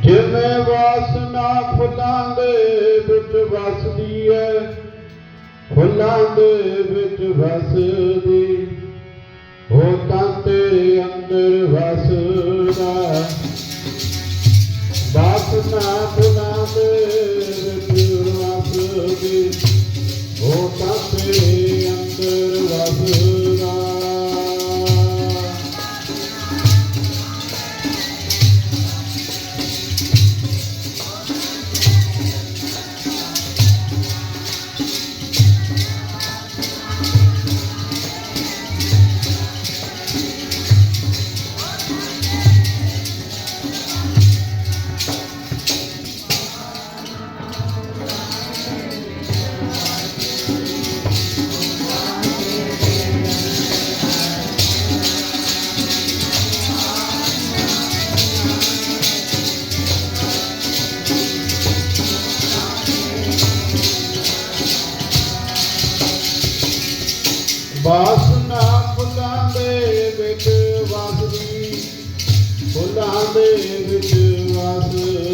ਜਿਵੇਂ ਵਾਸਨਾ ਫੁੱਲਾਂ ਦੇ ਵਿੱਚ ਵਸਦੀ ਹੈ ਫੁੱਲਾਂ ਦੇ ਵਿੱਚ ਵਸਦੀ। ਹੋ ਤਾਂ ਤੇ ਅੰਦਰ ਵਸਦਾ। ਵਾਸਨਾ ਫੁੱਲਾਂ ਦੇ ਵਿੱਚ ਵਸਦੀ। ਵਾਸਨਾ ਫੁੱਲਾਂ ਦੇ ਵਿੱਚ ਵਸਦੀ ਫੁੱਲਾਂ ਦੇ ਵਿੱਚ ਵਸਦੀ